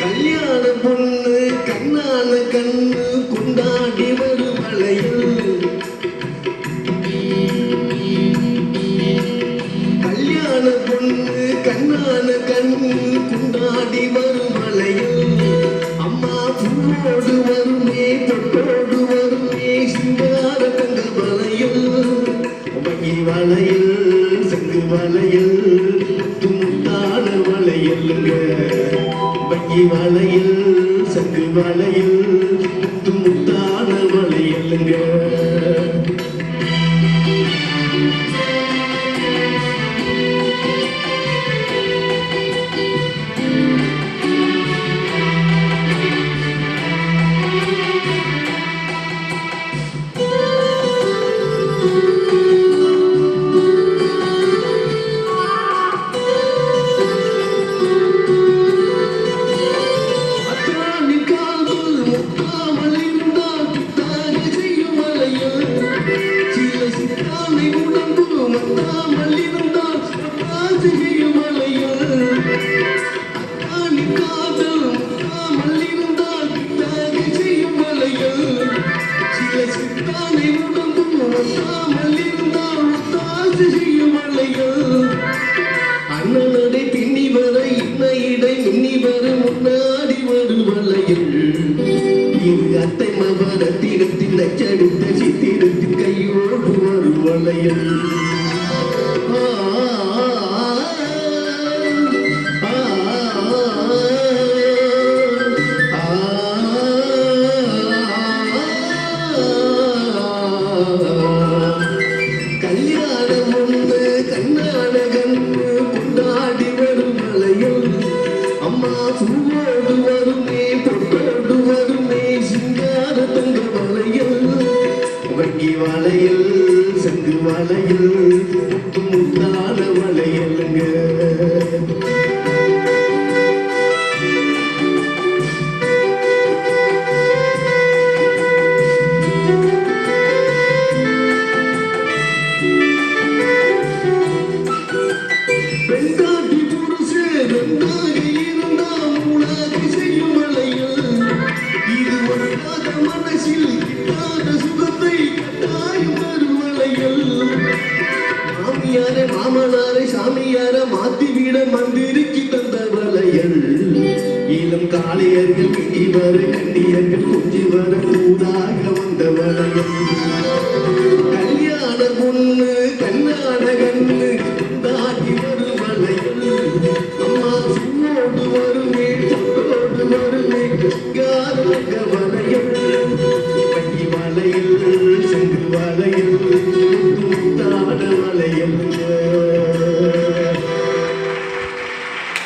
கல்யாண பொண்ணு கண்ணான கண்ணு. சொல்லுங்க. வங்கி வலையில் சங்கு வலையில் முத்தான வளையலுங்க மவரத்திரத்தின் நச்சடித்த கையோடு வரும் வளையல் ஆ, கொண்டாடி வரும் வளையல் அம்மா வங்கி வளையல் சங்கு வளையல் முத்தான வளையலுங்க பெண்டாட்டி புருஷே ரெண்டாக இருந்தா மூணாக செய்யும் இது மனசில் சுகத்தை கட்டாயம் தரும் வளையல் மாமனாரை சாமியார மாத்தி விட மந்திரிக்கு தந்த இளம் காளையர்கள் வர கண்டியர்கள் கொஞ்சி வர கூடாக வந்த வளையல்